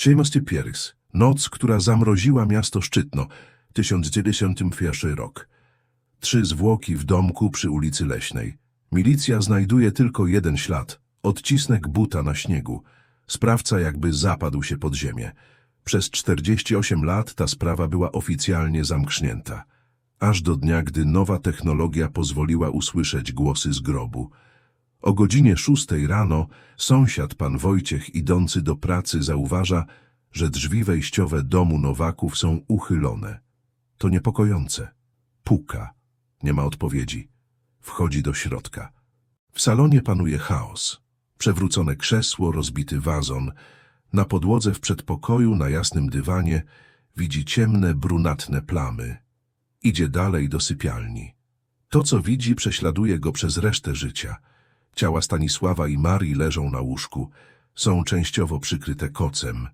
Siejmosty Pierys. Noc, która zamroziła miasto Szczytno. 1991 rok. Trzy zwłoki w domku przy ulicy Leśnej. Milicja znajduje tylko jeden ślad. Odcisnek buta na śniegu. Sprawca jakby zapadł się pod ziemię. Przez 48 lat ta sprawa była oficjalnie zamknięta. Aż do dnia, gdy nowa technologia pozwoliła usłyszeć głosy z grobu. O godzinie szóstej rano sąsiad pan Wojciech idący do pracy zauważa, że drzwi wejściowe domu Nowaków są uchylone. To niepokojące. Puka. Nie ma odpowiedzi. Wchodzi do środka. W salonie panuje chaos. Przewrócone krzesło, rozbity wazon. Na podłodze w przedpokoju, na jasnym dywanie, widzi ciemne, brunatne plamy. Idzie dalej do sypialni. To, co widzi, prześladuje go przez resztę życia. Ciała Stanisława i Marii leżą na łóżku. Są częściowo przykryte kocem.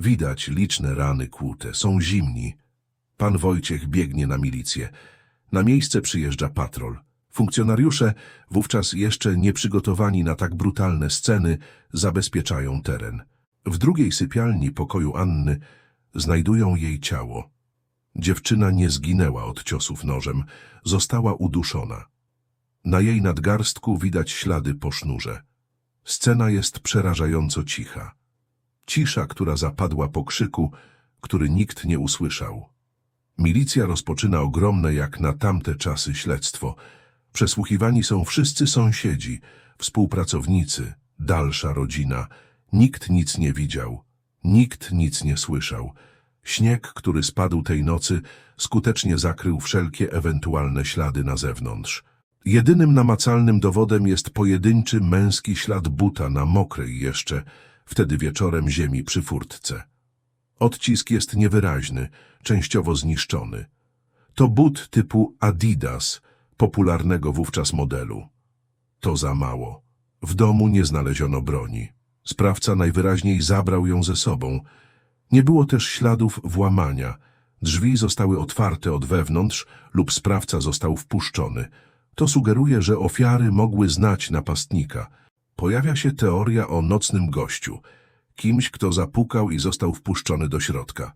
Widać liczne rany kłute. Są zimni. Pan Wojciech biegnie na milicję. Na miejsce przyjeżdża patrol. Funkcjonariusze, wówczas jeszcze nieprzygotowani na tak brutalne sceny, zabezpieczają teren. W drugiej sypialni pokoju Anny znajdują jej ciało. Dziewczyna nie zginęła od ciosów nożem, została uduszona. Na jej nadgarstku widać ślady po sznurze. Scena jest przerażająco cicha. Cisza, która zapadła po krzyku, który nikt nie usłyszał. Milicja rozpoczyna ogromne jak na tamte czasy śledztwo. Przesłuchiwani są wszyscy sąsiedzi, współpracownicy, dalsza rodzina. Nikt nic nie widział, nikt nic nie słyszał. Śnieg, który spadł tej nocy, skutecznie zakrył wszelkie ewentualne ślady na zewnątrz. Jedynym namacalnym dowodem jest pojedynczy męski ślad buta na mokrej jeszcze, wtedy wieczorem ziemi przy furtce. Odcisk jest niewyraźny, częściowo zniszczony. To but typu Adidas, popularnego wówczas modelu. To za mało. W domu nie znaleziono broni. Sprawca najwyraźniej zabrał ją ze sobą. Nie było też śladów włamania. Drzwi zostały otwarte od wewnątrz lub sprawca został wpuszczony. To sugeruje, że ofiary mogły znać napastnika. Pojawia się teoria o nocnym gościu, kimś, kto zapukał i został wpuszczony do środka.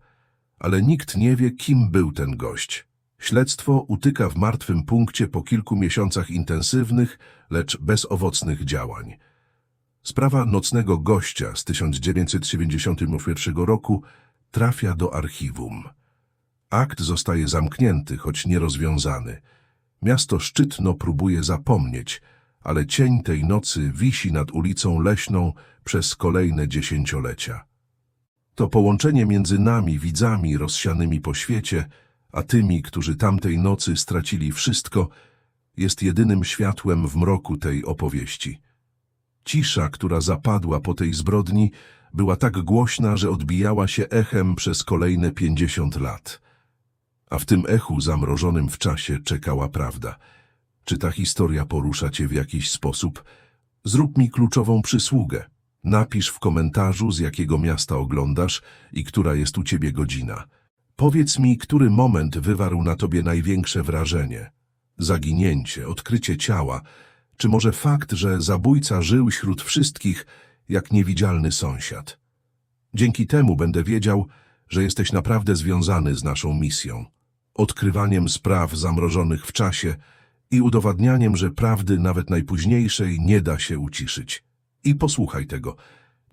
Ale nikt nie wie, kim był ten gość. Śledztwo utyka w martwym punkcie po kilku miesiącach intensywnych, lecz bezowocnych działań. Sprawa nocnego gościa z 1991 roku trafia do archiwum. Akt zostaje zamknięty, choć nierozwiązany. Miasto Szczytno próbuje zapomnieć, ale cień tej nocy wisi nad ulicą Leśną przez kolejne dziesięciolecia. To połączenie między nami, widzami rozsianymi po świecie, a tymi, którzy tamtej nocy stracili wszystko, jest jedynym światłem w mroku tej opowieści. Cisza, która zapadła po tej zbrodni, była tak głośna, że odbijała się echem przez kolejne pięćdziesiąt lat. A w tym echu zamrożonym w czasie czekała prawda. Czy ta historia porusza cię w jakiś sposób? Zrób mi kluczową przysługę. Napisz w komentarzu, z jakiego miasta oglądasz i która jest u ciebie godzina. Powiedz mi, który moment wywarł na tobie największe wrażenie. Zaginięcie, odkrycie ciała, czy może fakt, że zabójca żył wśród wszystkich jak niewidzialny sąsiad. Dzięki temu będę wiedział, że jesteś naprawdę związany z naszą misją. Odkrywaniem spraw zamrożonych w czasie i udowadnianiem, że prawdy nawet najpóźniejszej nie da się uciszyć. I posłuchaj tego.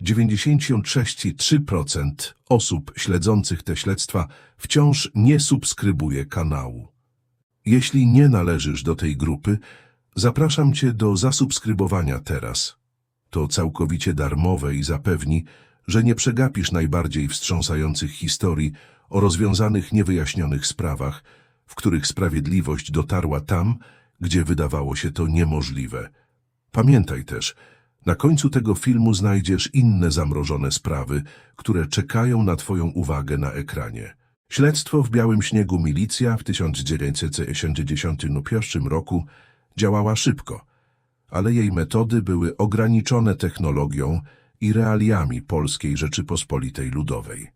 96,3% osób śledzących te śledztwa wciąż nie subskrybuje kanału. Jeśli nie należysz do tej grupy, zapraszam Cię do zasubskrybowania teraz. To całkowicie darmowe i zapewni, że nie przegapisz najbardziej wstrząsających historii o rozwiązanych niewyjaśnionych sprawach, w których sprawiedliwość dotarła tam, gdzie wydawało się to niemożliwe. Pamiętaj też, na końcu tego filmu znajdziesz inne zamrożone sprawy, które czekają na Twoją uwagę na ekranie. Śledztwo w Białym Śniegu Milicja w 1981 roku działała szybko, ale jej metody były ograniczone technologią i realiami Polskiej Rzeczypospolitej Ludowej.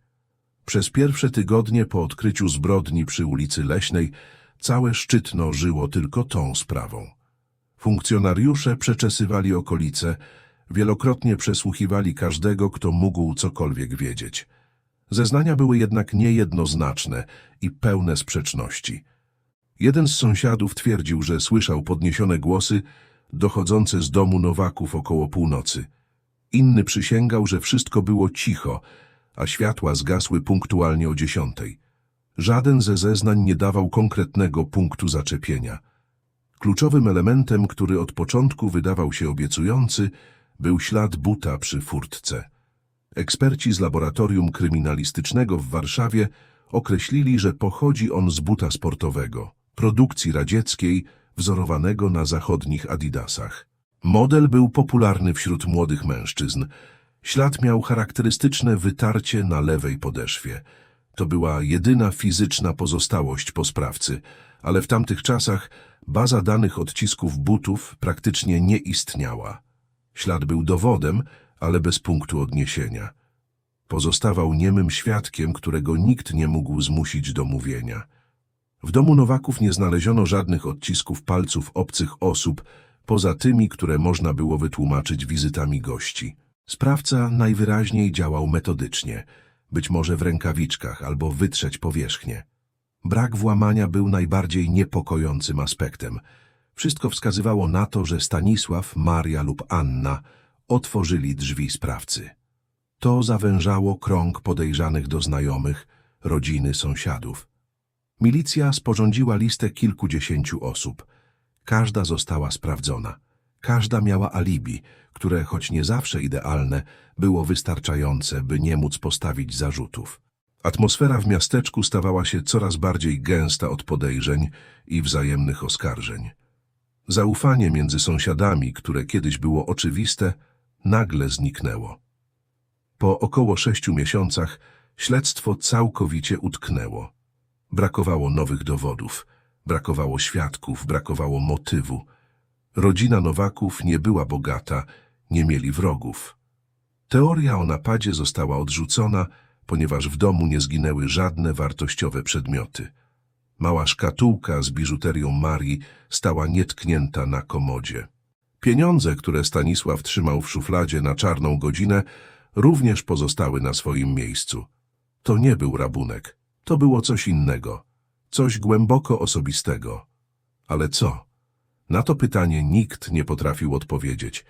Przez pierwsze tygodnie po odkryciu zbrodni przy ulicy Leśnej całe Szczytno żyło tylko tą sprawą. Funkcjonariusze przeczesywali okolice, wielokrotnie przesłuchiwali każdego, kto mógł cokolwiek wiedzieć. Zeznania były jednak niejednoznaczne i pełne sprzeczności. Jeden z sąsiadów twierdził, że słyszał podniesione głosy dochodzące z domu Nowaków około północy. Inny przysięgał, że wszystko było cicho, a światła zgasły punktualnie o dziesiątej. Żaden ze zeznań nie dawał konkretnego punktu zaczepienia. Kluczowym elementem, który od początku wydawał się obiecujący, był ślad buta przy furtce. Eksperci z laboratorium kryminalistycznego w Warszawie określili, że pochodzi on z buta sportowego, produkcji radzieckiej, wzorowanego na zachodnich adidasach. Model był popularny wśród młodych mężczyzn. Ślad miał charakterystyczne wytarcie na lewej podeszwie. To była jedyna fizyczna pozostałość po sprawcy, ale w tamtych czasach baza danych odcisków butów praktycznie nie istniała. Ślad był dowodem, ale bez punktu odniesienia. Pozostawał niemym świadkiem, którego nikt nie mógł zmusić do mówienia. W domu Nowaków nie znaleziono żadnych odcisków palców obcych osób, poza tymi, które można było wytłumaczyć wizytami gości. Sprawca najwyraźniej działał metodycznie, być może w rękawiczkach albo wytrzeć powierzchnię. Brak włamania był najbardziej niepokojącym aspektem. Wszystko wskazywało na to, że Stanisław, Maria lub Anna otworzyli drzwi sprawcy. To zawężało krąg podejrzanych do znajomych, rodziny, sąsiadów. Milicja sporządziła listę kilkudziesięciu osób. Każda została sprawdzona. Każda miała alibi, które, choć nie zawsze idealne, było wystarczające, by nie móc postawić zarzutów. Atmosfera w miasteczku stawała się coraz bardziej gęsta od podejrzeń i wzajemnych oskarżeń. Zaufanie między sąsiadami, które kiedyś było oczywiste, nagle zniknęło. Po około sześciu miesiącach śledztwo całkowicie utknęło. Brakowało nowych dowodów, brakowało świadków, brakowało motywu. Rodzina Nowaków nie była bogata, nie mieli wrogów. Teoria o napadzie została odrzucona, ponieważ w domu nie zginęły żadne wartościowe przedmioty. Mała szkatułka z biżuterią Marii stała nietknięta na komodzie. Pieniądze, które Stanisław trzymał w szufladzie na czarną godzinę, również pozostały na swoim miejscu. To nie był rabunek, to było coś innego, coś głęboko osobistego. Ale co? Na to pytanie nikt nie potrafił odpowiedzieć.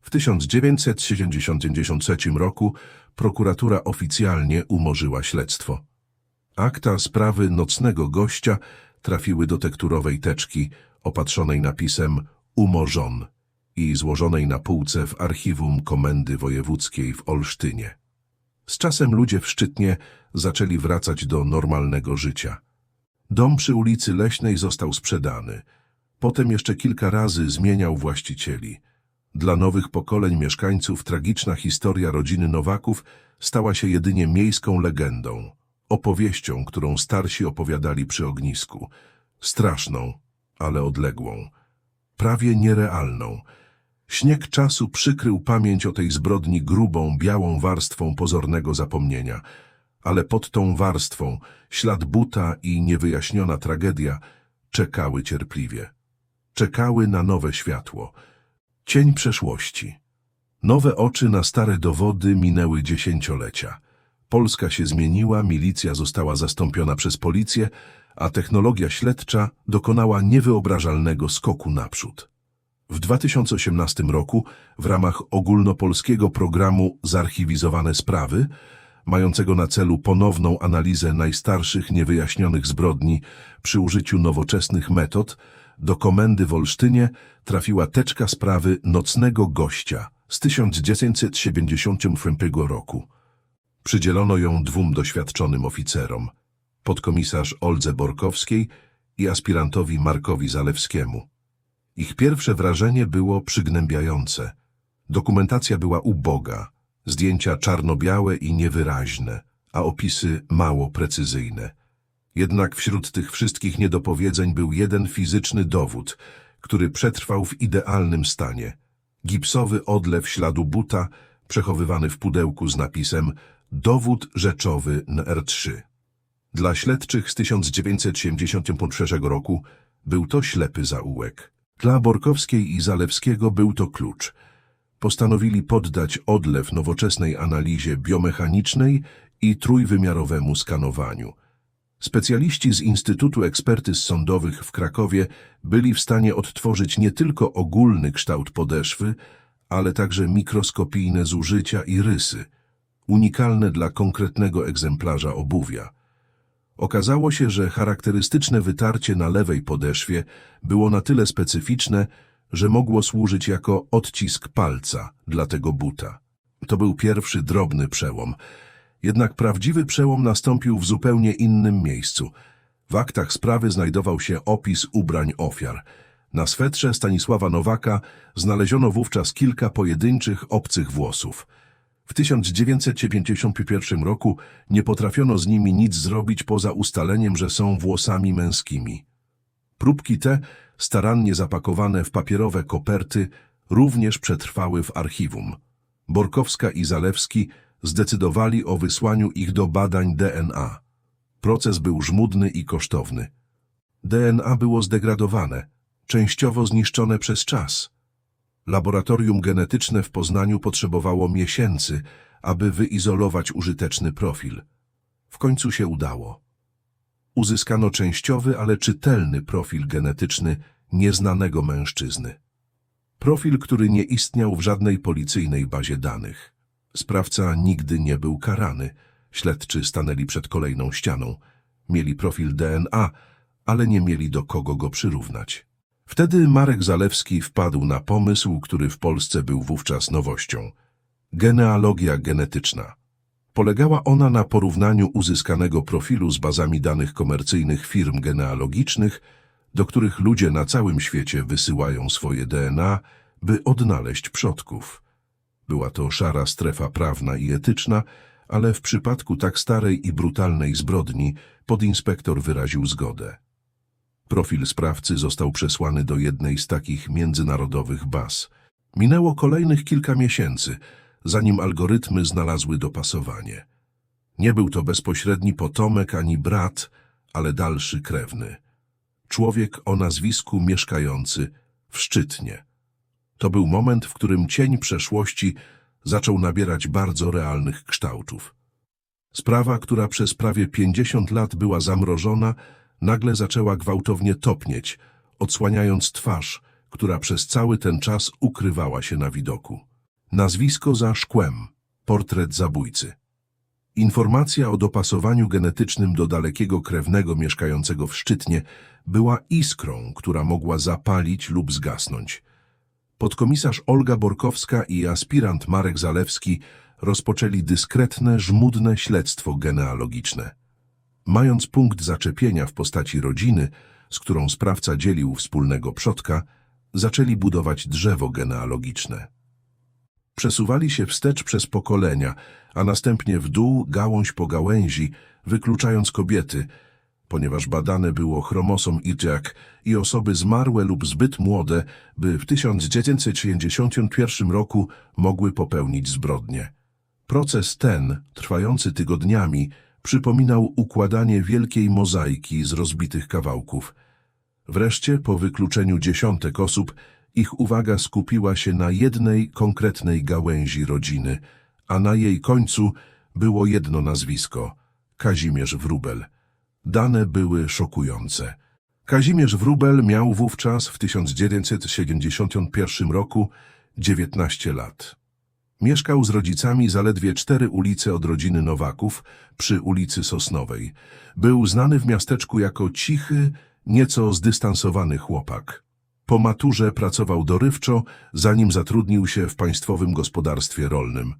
W 1973 roku prokuratura oficjalnie umorzyła śledztwo. Akta sprawy nocnego gościa trafiły do tekturowej teczki opatrzonej napisem umorzon i złożonej na półce w archiwum Komendy Wojewódzkiej w Olsztynie. Z czasem ludzie w Szczytnie zaczęli wracać do normalnego życia. Dom przy ulicy Leśnej został sprzedany. Potem jeszcze kilka razy zmieniał właścicieli. Dla nowych pokoleń mieszkańców tragiczna historia rodziny Nowaków stała się jedynie miejską legendą, opowieścią, którą starsi opowiadali przy ognisku. Straszną, ale odległą. Prawie nierealną. Śnieg czasu przykrył pamięć o tej zbrodni grubą, białą warstwą pozornego zapomnienia. Ale pod tą warstwą ślad buta i niewyjaśniona tragedia czekały cierpliwie. Czekały na nowe światło. Cień przeszłości. Nowe oczy na stare dowody minęły dziesięciolecia. Polska się zmieniła, milicja została zastąpiona przez policję, a technologia śledcza dokonała niewyobrażalnego skoku naprzód. W 2018 roku w ramach ogólnopolskiego programu Zarchiwizowane Sprawy, mającego na celu ponowną analizę najstarszych niewyjaśnionych zbrodni przy użyciu nowoczesnych metod, do komendy w Olsztynie trafiła teczka sprawy nocnego gościa z 1975 roku. Przydzielono ją dwóm doświadczonym oficerom, podkomisarz Oldze Borkowskiej i aspirantowi Markowi Zalewskiemu. Ich pierwsze wrażenie było przygnębiające. Dokumentacja była uboga, zdjęcia czarno-białe i niewyraźne, a opisy mało precyzyjne. Jednak wśród tych wszystkich niedopowiedzeń był jeden fizyczny dowód, który przetrwał w idealnym stanie. Gipsowy odlew śladu buta, przechowywany w pudełku z napisem Dowód rzeczowy NR3. Dla śledczych z 1971 roku był to ślepy zaułek. Dla Borkowskiej i Zalewskiego był to klucz. Postanowili poddać odlew nowoczesnej analizie biomechanicznej i trójwymiarowemu skanowaniu. Specjaliści z Instytutu Ekspertyz Sądowych w Krakowie byli w stanie odtworzyć nie tylko ogólny kształt podeszwy, ale także mikroskopijne zużycia i rysy, unikalne dla konkretnego egzemplarza obuwia. Okazało się, że charakterystyczne wytarcie na lewej podeszwie było na tyle specyficzne, że mogło służyć jako odcisk palca dla tego buta. To był pierwszy drobny przełom. Jednak prawdziwy przełom nastąpił w zupełnie innym miejscu. W aktach sprawy znajdował się opis ubrań ofiar. Na swetrze Stanisława Nowaka znaleziono wówczas kilka pojedynczych obcych włosów. W 1991 roku nie potrafiono z nimi nic zrobić poza ustaleniem, że są włosami męskimi. Próbki te, starannie zapakowane w papierowe koperty, również przetrwały w archiwum. Borkowska i Zalewski zdecydowali o wysłaniu ich do badań DNA. Proces był żmudny i kosztowny. DNA było zdegradowane, częściowo zniszczone przez czas. Laboratorium genetyczne w Poznaniu potrzebowało miesięcy, aby wyizolować użyteczny profil. W końcu się udało. Uzyskano częściowy, ale czytelny profil genetyczny nieznanego mężczyzny. Profil, który nie istniał w żadnej policyjnej bazie danych. Sprawca nigdy nie był karany. Śledczy stanęli przed kolejną ścianą. Mieli profil DNA, ale nie mieli do kogo go przyrównać. Wtedy Marek Zalewski wpadł na pomysł, który w Polsce był wówczas nowością. Genealogia genetyczna. Polegała ona na porównaniu uzyskanego profilu z bazami danych komercyjnych firm genealogicznych, do których ludzie na całym świecie wysyłają swoje DNA, by odnaleźć przodków. Była to szara strefa prawna i etyczna, ale w przypadku tak starej i brutalnej zbrodni podinspektor wyraził zgodę. Profil sprawcy został przesłany do jednej z takich międzynarodowych baz. Minęło kolejnych kilka miesięcy, zanim algorytmy znalazły dopasowanie. Nie był to bezpośredni potomek ani brat, ale dalszy krewny. Człowiek o nazwisku mieszkający w Szczytnie. To był moment, w którym cień przeszłości zaczął nabierać bardzo realnych kształtów. Sprawa, która przez prawie 50 lat była zamrożona, nagle zaczęła gwałtownie topnieć, odsłaniając twarz, która przez cały ten czas ukrywała się na widoku. Nazwisko za szkłem, portret zabójcy. Informacja o dopasowaniu genetycznym do dalekiego krewnego mieszkającego w Szczytnie była iskrą, która mogła zapalić lub zgasnąć. Podkomisarz Olga Borkowska i aspirant Marek Zalewski rozpoczęli dyskretne, żmudne śledztwo genealogiczne. Mając punkt zaczepienia w postaci rodziny, z którą sprawca dzielił wspólnego przodka, zaczęli budować drzewo genealogiczne. Przesuwali się wstecz przez pokolenia, a następnie w dół gałąź po gałęzi, wykluczając kobiety, ponieważ badane było chromosom IJAK i osoby zmarłe lub zbyt młode, by w 1961 roku mogły popełnić zbrodnie. Proces ten, trwający tygodniami, przypominał układanie wielkiej mozaiki z rozbitych kawałków. Wreszcie, po wykluczeniu dziesiątek osób, ich uwaga skupiła się na jednej konkretnej gałęzi rodziny, a na jej końcu było jedno nazwisko – Kazimierz Wróbel. Dane były szokujące. Kazimierz Wróbel miał wówczas w 1971 roku 19 lat. Mieszkał z rodzicami zaledwie cztery ulice od rodziny Nowaków przy ulicy Sosnowej. Był znany w miasteczku jako cichy, nieco zdystansowany chłopak. Po maturze pracował dorywczo, zanim zatrudnił się w państwowym gospodarstwie rolnym.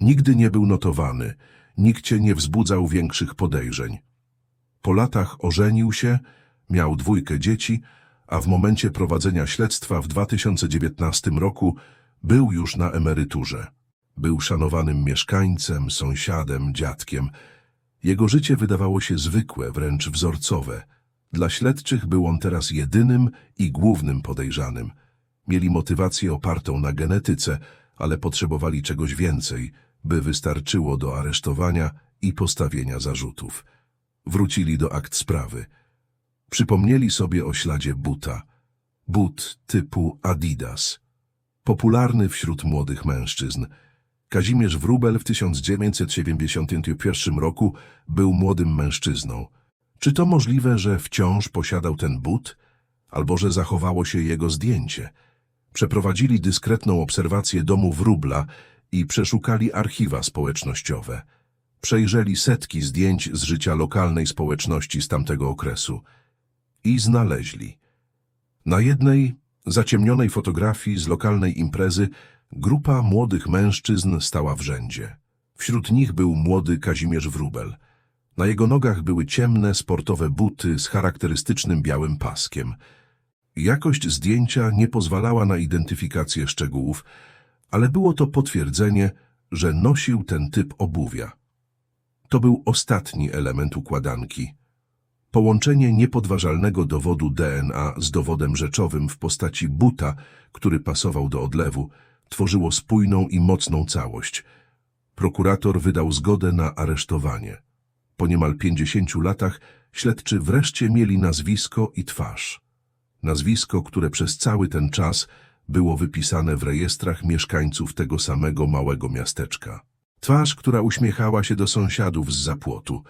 Nigdy nie był notowany, nigdzie nie wzbudzał większych podejrzeń. Po latach ożenił się, miał dwójkę dzieci, a w momencie prowadzenia śledztwa w 2019 roku był już na emeryturze. Był szanowanym mieszkańcem, sąsiadem, dziadkiem. Jego życie wydawało się zwykłe, wręcz wzorcowe. Dla śledczych był on teraz jedynym i głównym podejrzanym. Mieli motywację opartą na genetyce, ale potrzebowali czegoś więcej, by wystarczyło do aresztowania i postawienia zarzutów. Wrócili do akt sprawy. Przypomnieli sobie o śladzie buta. But typu Adidas. Popularny wśród młodych mężczyzn. Kazimierz Wróbel w 1971 roku był młodym mężczyzną. Czy to możliwe, że wciąż posiadał ten but? Albo że zachowało się jego zdjęcie? Przeprowadzili dyskretną obserwację domu Wróbla i przeszukali archiwa społecznościowe. Przejrzeli setki zdjęć z życia lokalnej społeczności z tamtego okresu. I znaleźli. Na jednej zaciemnionej fotografii z lokalnej imprezy grupa młodych mężczyzn stała w rzędzie. Wśród nich był młody Kazimierz Wróbel. Na jego nogach były ciemne, sportowe buty z charakterystycznym białym paskiem. Jakość zdjęcia nie pozwalała na identyfikację szczegółów, ale było to potwierdzenie, że nosił ten typ obuwia. To był ostatni element układanki. Połączenie niepodważalnego dowodu DNA z dowodem rzeczowym w postaci buta, który pasował do odlewu, tworzyło spójną i mocną całość. Prokurator wydał zgodę na aresztowanie. Po niemal pięćdziesięciu latach śledczy wreszcie mieli nazwisko i twarz. Nazwisko, które przez cały ten czas było wypisane w rejestrach mieszkańców tego samego małego miasteczka. Twarz, która uśmiechała się do sąsiadów z zapłotu.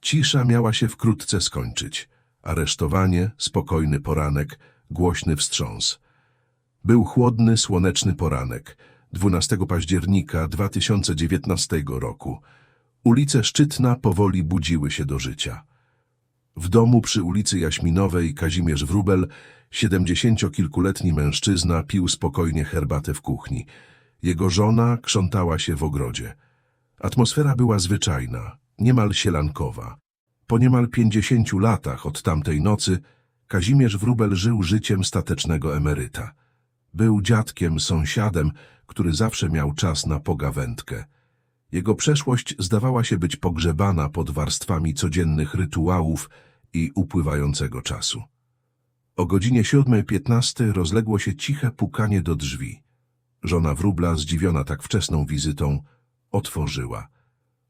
Cisza miała się wkrótce skończyć. Aresztowanie, spokojny poranek, głośny wstrząs. Był chłodny, słoneczny poranek, 12 października 2019 roku. Ulice Szczytna powoli budziły się do życia. W domu przy ulicy Jaśminowej Kazimierz Wróbel, siedemdziesięciokilkuletni mężczyzna, pił spokojnie herbatę w kuchni. Jego żona krzątała się w ogrodzie. Atmosfera była zwyczajna, niemal sielankowa. Po niemal pięćdziesięciu latach od tamtej nocy Kazimierz Wróbel żył życiem statecznego emeryta. Był dziadkiem, sąsiadem, który zawsze miał czas na pogawędkę. Jego przeszłość zdawała się być pogrzebana pod warstwami codziennych rytuałów i upływającego czasu. O godzinie 7.15 rozległo się ciche pukanie do drzwi. Żona wróbla, zdziwiona tak wczesną wizytą, otworzyła.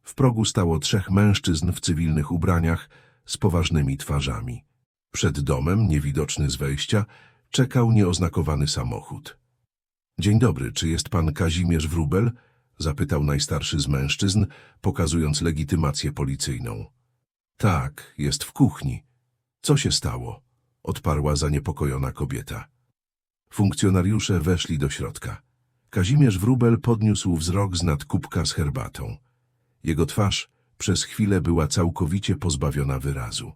W progu stało trzech mężczyzn w cywilnych ubraniach z poważnymi twarzami. Przed domem, niewidoczny z wejścia, czekał nieoznakowany samochód. Dzień dobry, czy jest pan Kazimierz Wróbel? Zapytał najstarszy z mężczyzn, pokazując legitymację policyjną. Tak, jest w kuchni. Co się stało? Odparła zaniepokojona kobieta. Funkcjonariusze weszli do środka. Kazimierz Wróbel podniósł wzrok z nad kubka z herbatą. Jego twarz przez chwilę była całkowicie pozbawiona wyrazu.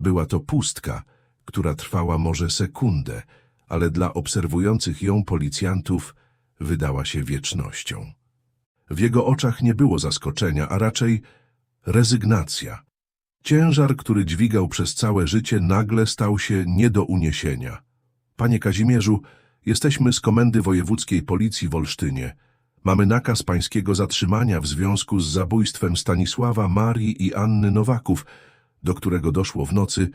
Była to pustka, która trwała może sekundę, ale dla obserwujących ją policjantów wydała się wiecznością. W jego oczach nie było zaskoczenia, a raczej rezygnacja. Ciężar, który dźwigał przez całe życie, nagle stał się nie do uniesienia. Panie Kazimierzu, jesteśmy z Komendy Wojewódzkiej Policji w Olsztynie. Mamy nakaz pańskiego zatrzymania w związku z zabójstwem Stanisława, Marii i Anny Nowaków, do którego doszło w nocy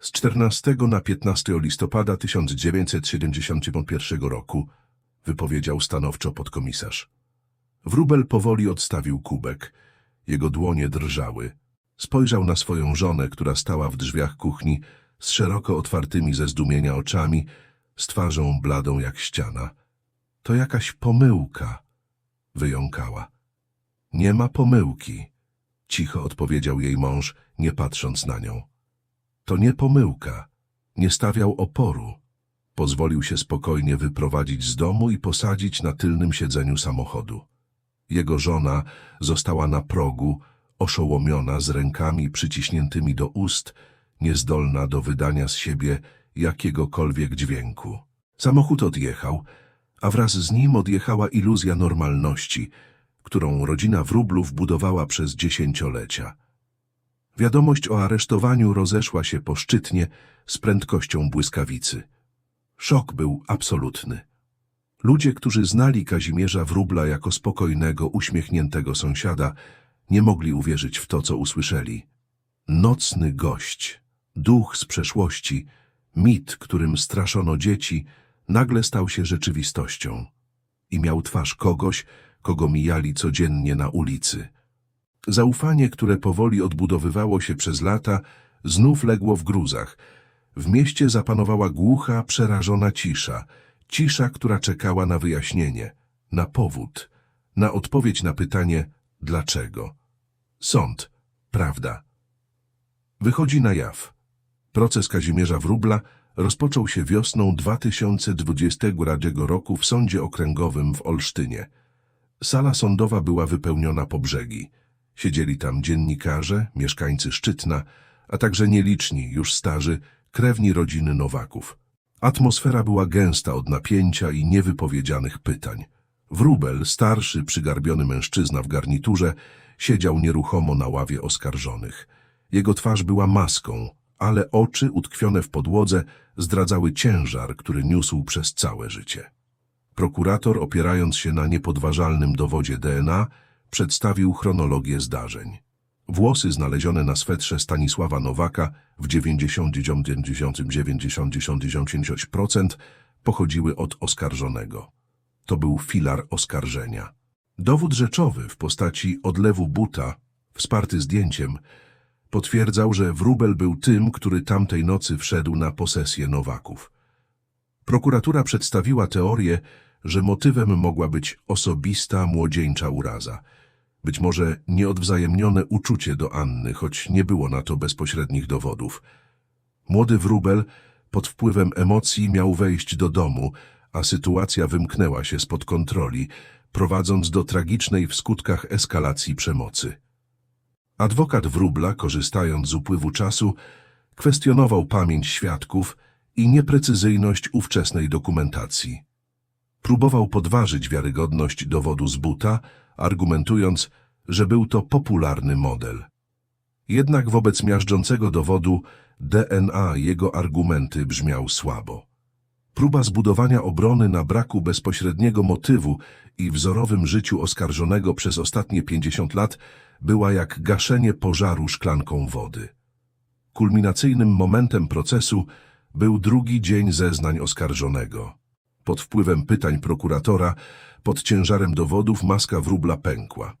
z 14 na 15 listopada 1971 roku, wypowiedział stanowczo podkomisarz. Wróbel powoli odstawił kubek. Jego dłonie drżały. Spojrzał na swoją żonę, która stała w drzwiach kuchni z szeroko otwartymi ze zdumienia oczami, z twarzą bladą jak ściana. To jakaś pomyłka, wyjąkała. Nie ma pomyłki, cicho odpowiedział jej mąż, nie patrząc na nią. To nie pomyłka. Nie stawiał oporu. Pozwolił się spokojnie wyprowadzić z domu i posadzić na tylnym siedzeniu samochodu. Jego żona została na progu, oszołomiona z rękami przyciśniętymi do ust, niezdolna do wydania z siebie jakiegokolwiek dźwięku. Samochód odjechał, a wraz z nim odjechała iluzja normalności, którą rodzina Wróblów budowała przez dziesięciolecia. Wiadomość o aresztowaniu rozeszła się poszczytnie z prędkością błyskawicy. Szok był absolutny. Ludzie, którzy znali Kazimierza Wróbla jako spokojnego, uśmiechniętego sąsiada, nie mogli uwierzyć w to, co usłyszeli. Nocny gość, duch z przeszłości, mit, którym straszono dzieci, nagle stał się rzeczywistością i miał twarz kogoś, kogo mijali codziennie na ulicy. Zaufanie, które powoli odbudowywało się przez lata, znów legło w gruzach. W mieście zapanowała głucha, przerażona cisza. Cisza, która czekała na wyjaśnienie, na powód, na odpowiedź na pytanie dlaczego. Sąd, prawda. Wychodzi na jaw. Proces Kazimierza Wróbla rozpoczął się wiosną 2020 roku w Sądzie Okręgowym w Olsztynie. Sala sądowa była wypełniona po brzegi. Siedzieli tam dziennikarze, mieszkańcy Szczytna, a także nieliczni, już starzy, krewni rodziny Nowaków. Atmosfera była gęsta od napięcia i niewypowiedzianych pytań. Wróbel, starszy, przygarbiony mężczyzna w garniturze, siedział nieruchomo na ławie oskarżonych. Jego twarz była maską, ale oczy utkwione w podłodze zdradzały ciężar, który niósł przez całe życie. Prokurator, opierając się na niepodważalnym dowodzie DNA, przedstawił chronologię zdarzeń. Włosy znalezione na swetrze Stanisława Nowaka w 99,99% pochodziły od oskarżonego. To był filar oskarżenia. Dowód rzeczowy w postaci odlewu buta, wsparty zdjęciem, potwierdzał, że Wróbel był tym, który tamtej nocy wszedł na posesję Nowaków. Prokuratura przedstawiła teorię, że motywem mogła być osobista, młodzieńcza uraza. Być może nieodwzajemnione uczucie do Anny, choć nie było na to bezpośrednich dowodów. Młody Wróbel pod wpływem emocji miał wejść do domu, a sytuacja wymknęła się spod kontroli, prowadząc do tragicznej w skutkach eskalacji przemocy. Adwokat Wróbla, korzystając z upływu czasu, kwestionował pamięć świadków i nieprecyzyjność ówczesnej dokumentacji. Próbował podważyć wiarygodność dowodu z buta, argumentując, że był to popularny model. Jednak wobec miażdżącego dowodu DNA jego argumenty brzmiał słabo. Próba zbudowania obrony na braku bezpośredniego motywu i wzorowym życiu oskarżonego przez ostatnie 50 lat była jak gaszenie pożaru szklanką wody. Kulminacyjnym momentem procesu był drugi dzień zeznań oskarżonego. Pod wpływem pytań prokuratora, pod ciężarem dowodów maska wróbla pękła.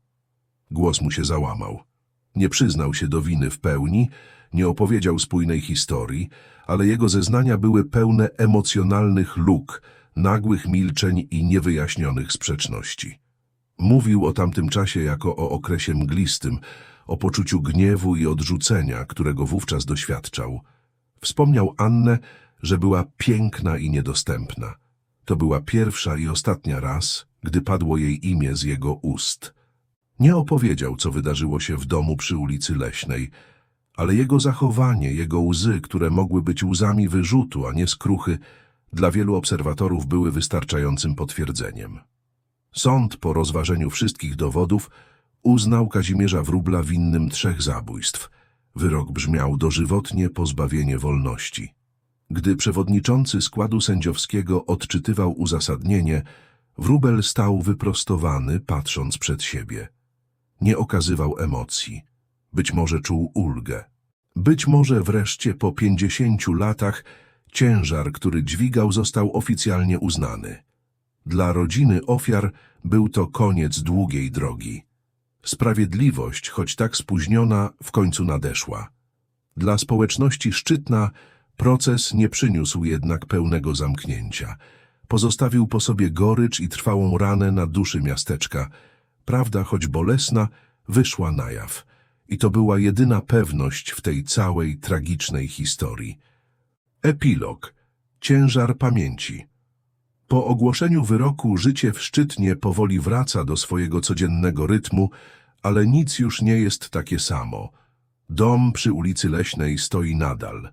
Głos mu się załamał. Nie przyznał się do winy w pełni, nie opowiedział spójnej historii, ale jego zeznania były pełne emocjonalnych luk, nagłych milczeń i niewyjaśnionych sprzeczności. Mówił o tamtym czasie jako o okresie mglistym, o poczuciu gniewu i odrzucenia, którego wówczas doświadczał. Wspomniał Annę, że była piękna i niedostępna. To była pierwsza i ostatnia raz, gdy padło jej imię z jego ust. Nie opowiedział, co wydarzyło się w domu przy ulicy Leśnej, ale jego zachowanie, jego łzy, które mogły być łzami wyrzutu, a nie skruchy, dla wielu obserwatorów były wystarczającym potwierdzeniem. Sąd, po rozważeniu wszystkich dowodów, uznał Kazimierza Wróbla winnym trzech zabójstw. Wyrok brzmiał dożywotnie pozbawienie wolności. Gdy przewodniczący składu sędziowskiego odczytywał uzasadnienie, Wróbel stał wyprostowany, patrząc przed siebie. Nie okazywał emocji. Być może czuł ulgę. Być może wreszcie po pięćdziesięciu latach ciężar, który dźwigał, został oficjalnie uznany. Dla rodziny ofiar był to koniec długiej drogi. Sprawiedliwość, choć tak spóźniona, w końcu nadeszła. Dla społeczności szczytna proces nie przyniósł jednak pełnego zamknięcia. Pozostawił po sobie gorycz i trwałą ranę na duszy miasteczka. Prawda, choć bolesna, wyszła na jaw. I to była jedyna pewność w tej całej tragicznej historii. Epilog. Ciężar pamięci. Po ogłoszeniu wyroku życie w Szczytnie powoli wraca do swojego codziennego rytmu, ale nic już nie jest takie samo. Dom przy ulicy Leśnej stoi nadal.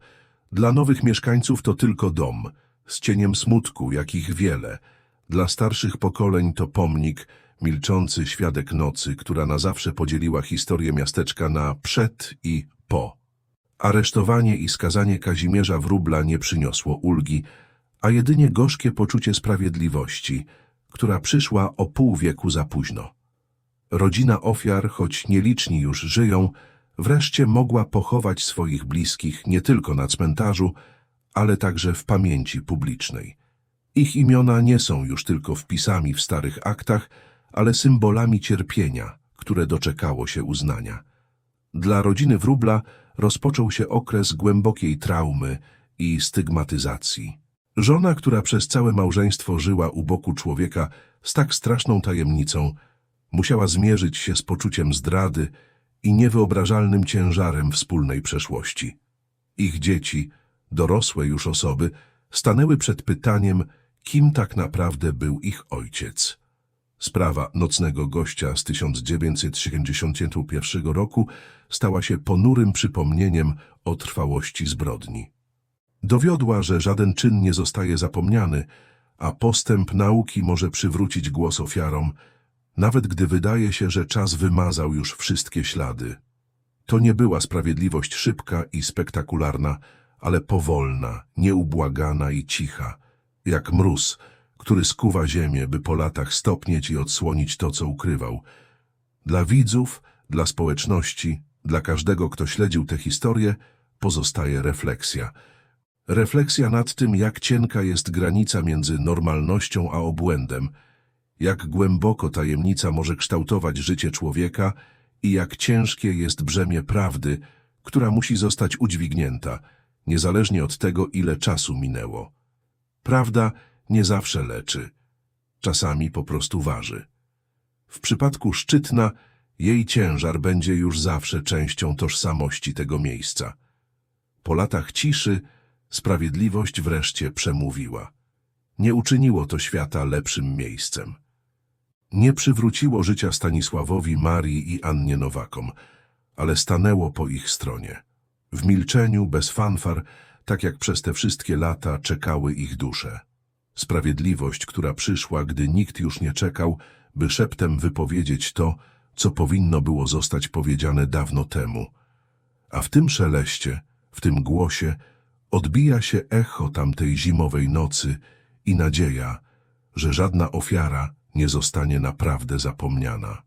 Dla nowych mieszkańców to tylko dom, z cieniem smutku, jakich wiele. Dla starszych pokoleń to pomnik, milczący świadek nocy, która na zawsze podzieliła historię miasteczka na przed i po. Aresztowanie i skazanie Kazimierza Wróbla nie przyniosło ulgi, a jedynie gorzkie poczucie sprawiedliwości, która przyszła o pół wieku za późno. Rodzina ofiar, choć nieliczni już żyją, wreszcie mogła pochować swoich bliskich nie tylko na cmentarzu, ale także w pamięci publicznej. Ich imiona nie są już tylko wpisami w starych aktach, ale symbolami cierpienia, które doczekało się uznania. Dla rodziny Wróbla rozpoczął się okres głębokiej traumy i stygmatyzacji. Żona, która przez całe małżeństwo żyła u boku człowieka z tak straszną tajemnicą, Musiała zmierzyć się z poczuciem zdrady i niewyobrażalnym ciężarem wspólnej przeszłości. Ich dzieci, dorosłe już osoby, stanęły przed pytaniem, kim tak naprawdę był ich ojciec. Sprawa nocnego gościa z 1971 roku stała się ponurym przypomnieniem o trwałości zbrodni. Dowiodła, że żaden czyn nie zostaje zapomniany, a postęp nauki może przywrócić głos ofiarom, nawet gdy wydaje się, że czas wymazał już wszystkie ślady. To nie była sprawiedliwość szybka i spektakularna, ale powolna, nieubłagana i cicha, jak mróz, który skuwa ziemię, by po latach stopnieć i odsłonić to, co ukrywał. Dla widzów, dla społeczności, dla każdego, kto śledził tę historię, pozostaje refleksja. Refleksja nad tym, jak cienka jest granica między normalnością a obłędem, jak głęboko tajemnica może kształtować życie człowieka i jak ciężkie jest brzemię prawdy, która musi zostać udźwignięta, niezależnie od tego, ile czasu minęło. Prawda nie zawsze leczy, czasami po prostu waży. W przypadku Szczytna jej ciężar będzie już zawsze częścią tożsamości tego miejsca. Po latach ciszy sprawiedliwość wreszcie przemówiła. Nie uczyniło to świata lepszym miejscem. Nie przywróciło życia Stanisławowi, Marii i Annie Nowakom, ale stanęło po ich stronie. W milczeniu, bez fanfar, tak jak przez te wszystkie lata czekały ich dusze. Sprawiedliwość, która przyszła, gdy nikt już nie czekał, by szeptem wypowiedzieć to, co powinno było zostać powiedziane dawno temu. A w tym szeleście, w tym głosie, odbija się echo tamtej zimowej nocy i nadzieja, że żadna ofiara nie zostanie naprawdę zapomniana.